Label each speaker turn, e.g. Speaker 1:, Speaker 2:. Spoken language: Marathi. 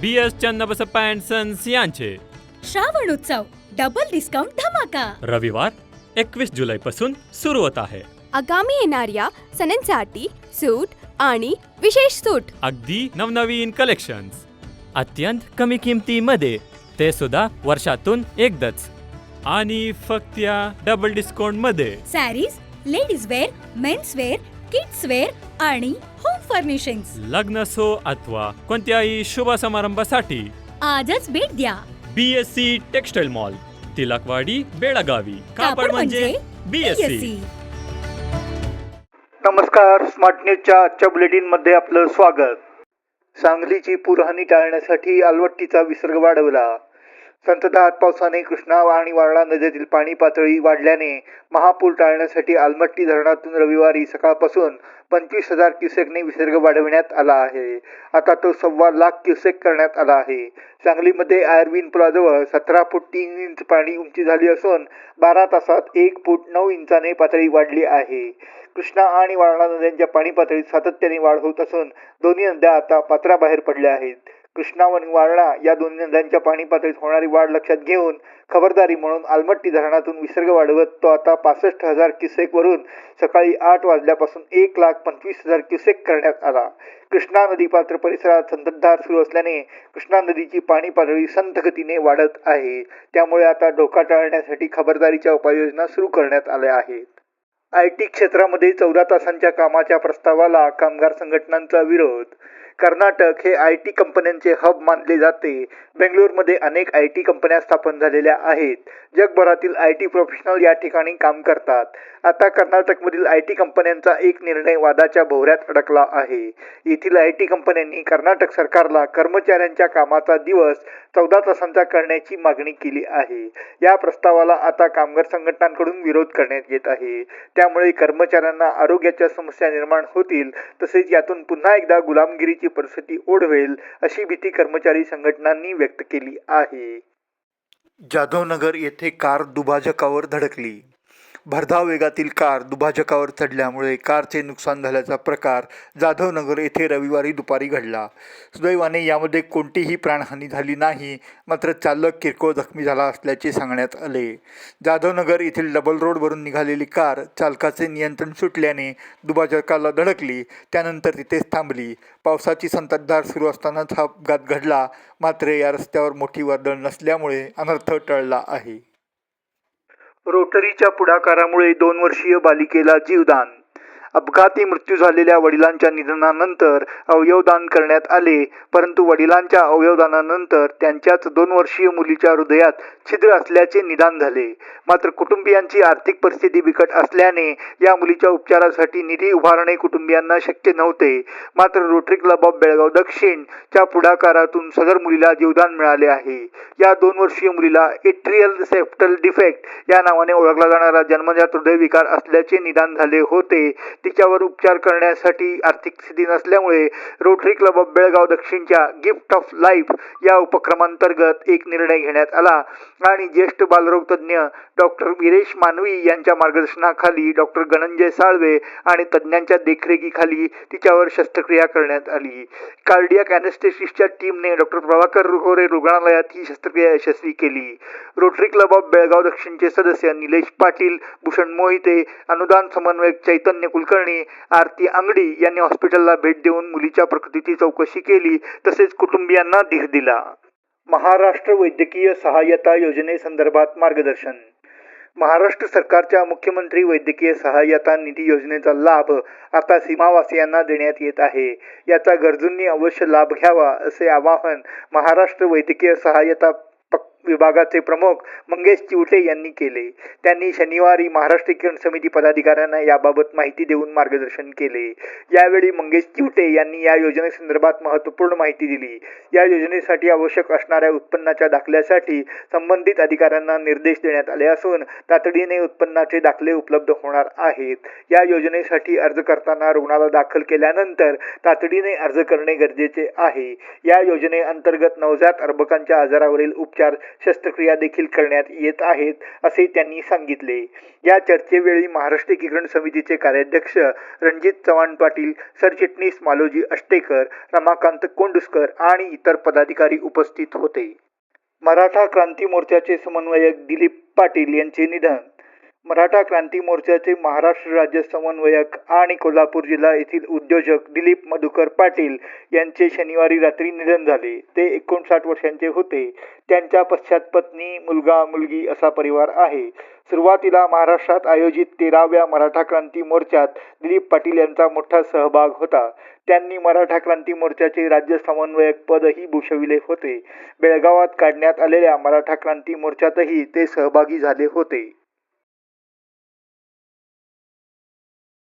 Speaker 1: B S Channabasappa and sons यांचे
Speaker 2: श्रावण उत्सव डबल डिस्काउंट धमाका.
Speaker 1: रविवार एकवीस जुलैपासून सुरू होत आहे.
Speaker 3: आगामी येणाऱ्या सणांसाठी सूट आणि विशेष सूट.
Speaker 1: अगदी नवनवीन कलेक्शन्स अत्यंत कमी किमतीमध्ये ते सुद्धा वर्षातून एकदाच. आणि फक्त या डबल डिस्काउंटमध्ये.
Speaker 2: Sarees ladies wear men's wear kids wear आणि फर्निशिंग
Speaker 1: लग्न असो अथवा कोणत्याही शुभ समारंभासाठी
Speaker 2: आजच भेट द्या
Speaker 1: B S C textile mall Tilakwadi Belagavi कापड म्हणजे बी एस सी
Speaker 2: BSc.
Speaker 4: नमस्कार स्मार्ट न्यूजच्या आजच्या बुलेटिनमध्ये आपलं स्वागत. सांगलीची पूरहानी टाळण्यासाठी अलवट्टीचा विसर्ग वाढवला. संततधार पावसाने कृष्णा आणि वारणा नद्यातील पाणी पातळी वाढल्याने महापूर टाळण्यासाठी आलमट्टी धरणातून रविवारी सकाळपासून पंचवीस हजार क्युसेकने विसर्ग वाढविण्यात आला आहे. आता तो सव्वा लाख क्युसेक करण्यात आला आहे. सांगलीमध्ये आयर्विन पुलाजवळ सतरा फूट तीन इंच पाणी उंची झाली असून बारा तासात एक फूट नऊ इंचाने पातळी वाढली आहे. कृष्णा आणि वारणा नद्यांच्या पाणी पातळीत सातत्याने वाढ होत असून दोन्ही नद्या आता पात्राबाहेर पडल्या आहेत. कृष्णा आणि वारणा या दोन्ही नद्यांच्या पाणी पातळीत होणारी वाढ लक्षात घेऊन खबरदारी म्हणून आलमट्टी धरणातून विसर्ग वाढवत तो आता पासष्ट हजार क्युसेकवरून सकाळी आठ वाजल्यापासून एक लाख पंचवीस हजार क्युसेक करण्यात आला. कृष्णा नदी पात्र परिसरात संततधार सुरू असल्याने कृष्णा नदीची पाणी पातळी संथ गतीने वाढत आहे. त्यामुळे आता धोका टाळण्यासाठी खबरदारीच्या उपाययोजना सुरू करण्यात आल्या आहेत. आय टी क्षेत्रामध्ये चौदा तासांच्या कामाच्या प्रस्तावाला कामगार संघटनांचा विरोध कर्नाटक हे आय टी कंपन्यांचे हब मानले जाते. बेंगलोरमध्ये अनेक आय टी कंपन्या स्थापन झालेल्या आहेत. जगभरातील आय टी प्रोफेशनल या ठिकाणी काम करतात. आता कर्नाटकमधील आय टी कंपन्यांचा एक निर्णय वादाच्या भोवऱ्यात अडकला आहे. येथील आय टी कंपन्यांनी कर्नाटक सरकारला कर्मचाऱ्यांच्या कामाचा दिवस चौदा तासांचा करण्याची मागणी केली आहे. या प्रस्तावाला आता कामगार संघटनांकडून विरोध करण्यात येत आहे. त्यामुळे कर्मचाऱ्यांना आरोग्याच्या समस्या निर्माण होतील तसेच यातून पुन्हा एकदा गुलामगिरीची परिस्थिती ओढवेल अशी भीती कर्मचारी संघटनांनी व्यक्त केली आहे. जाधवनगर येथे कार दुभाजकावर धडकली. भरधाव वेगातील कार दुभाजकावर चढल्यामुळे कारचे नुकसान झाल्याचा प्रकार जाधवनगर येथे रविवारी दुपारी घडला. सुदैवाने यामध्ये कोणतीही प्राणहानी झाली नाही मात्र चालक किरकोळ जखमी झाला असल्याचे सांगण्यात आले. जाधवनगर येथील डबल रोडवरून निघालेली कार चालकाचे नियंत्रण सुटल्याने दुभाजकाला धडकली त्यानंतर तिथेच थांबली. पावसाची संततधार सुरू असतानाच हा अपघात घडला मात्र या रस्त्यावर मोठी वर्दळ नसल्यामुळे अनर्थ टळला आहे. रोटरीच्या पुढाकारामुळे दोन वर्षीय बालिकेला जीवदान. अपघाती मृत्यू झालेल्या वडिलांच्या निधनानंतर अवयवदान करण्यात आले. परंतु वडिलांच्या अवयवदानानंतर त्यांच्याच दोन वर्षीय मुलीच्या हृदयात छिद्र असल्याचे निदान झाले. मात्र कुटुंबियांची आर्थिक परिस्थिती बिकट असल्याने या मुलीच्या उपचारासाठी निधी उभारणे कुटुंबियांना शक्य नव्हते. मात्र रोटरी क्लब ऑफ बेळगाव दक्षिणच्या पुढाकारातून सदर मुलीला जीवदान मिळाले आहे. या दोन वर्षीय मुलीला एट्रियल सेप्टल डिफेक्ट या नावाने ओळखला जाणारा जन्मजात हृदयविकार असल्याचे निदान झाले होते. तिच्यावर उपचार करण्यासाठी आर्थिक स्थिती नसल्यामुळे रोटरी क्लब ऑफ बेळगाव दक्षिणच्या गिफ्ट ऑफ लाईफ या उपक्रमांतर्गत एक निर्णय घेण्यात आला. आणि ज्येष्ठ बालरोग तज्ज्ञ डॉक्टर वीरेश मानवी यांच्या मार्गदर्शनाखाली डॉक्टर गणंजय साळवे आणि तज्ज्ञांच्या देखरेखीखाली तिच्यावर शस्त्रक्रिया करण्यात आली. कार्डियाक अॅनेस्थेसिसच्या टीमने डॉक्टर प्रभाकर रुहोरे रुग्णालयात ही शस्त्रक्रिया यशस्वी केली. रोटरी क्लब ऑफ बेळगाव दक्षिणचे सदस्य निलेश पाटील भूषण मोहिते अनुदान समन्वयक चैतन्य कुलकर्णी कुलकर्णी आरती अंगडी यांनी हॉस्पिटलला भेट देऊन मुलीच्या प्रकृतीची चौकशी केली तसेच कुटुंबियांना धीर दिला. महाराष्ट्र वैद्यकीय सहाय्यता योजनेसंदर्भात मार्गदर्शन. महाराष्ट्र सरकारच्या मुख्यमंत्री वैद्यकीय सहाय्यता निधी योजनेचा लाभ आता सीमावासियांना देण्यात येत आहे. याचा गरजूंनी अवश्य लाभ घ्यावा असे आवाहन महाराष्ट्र वैद्यकीय सहाय्यता विभागाचे प्रमुख मंगेश चिवटे यांनी केले. त्यांनी शनिवारी महाराष्ट्र किरण समिती पदाधिकाऱ्यांना याबाबत माहिती देऊन मार्गदर्शन केले. यावेळी मंगेश चिवटे यांनी या योजनेसंदर्भात महत्त्वपूर्ण माहिती दिली. या योजनेसाठी आवश्यक असणाऱ्या उत्पन्नाच्या दाखल्यासाठी संबंधित अधिकाऱ्यांना निर्देश देण्यात आले असून तातडीने उत्पन्नाचे दाखले उपलब्ध होणार आहेत. या योजनेसाठी अर्ज करताना रुग्णाला दाखल केल्यानंतर तातडीने अर्ज करणे गरजेचे आहे. या योजनेअंतर्गत नवजात अर्भकांच्या आजारावरील उपचार शस्त्रक्रिया देखील करण्यात येत आहेत असे त्यांनी सांगितले. या चर्चेवेळी महाराष्ट्र एकीकरण समितीचे कार्याध्यक्ष रणजित चव्हाण पाटील सरचिटणीस मालोजी अष्टेकर रमाकांत कोंडुस्कर आणि इतर पदाधिकारी उपस्थित होते. मराठा क्रांती मोर्चाचे समन्वयक दिलीप पाटील यांचे निधन मराठा क्रांती मोर्चाचे महाराष्ट्र राज्य समन्वयक आणि कोल्हापूर जिल्हा येथील उद्योजक दिलीप मधुकर पाटील यांचे शनिवारी रात्री निधन झाले. ते एकोणसाठ वर्षांचे होते. त्यांच्या पश्चात पत्नी मुलगा मुलगी असा परिवार आहे. सुरुवातीला महाराष्ट्रात आयोजित तेराव्या मराठा क्रांती मोर्चात दिलीप पाटील यांचा मोठा सहभाग होता. त्यांनी मराठा क्रांती मोर्चाचे राज्य समन्वयक पदही भूषविले होते. बेळगावात काढण्यात आलेल्या मराठा क्रांती मोर्चातही ते सहभागी झाले होते.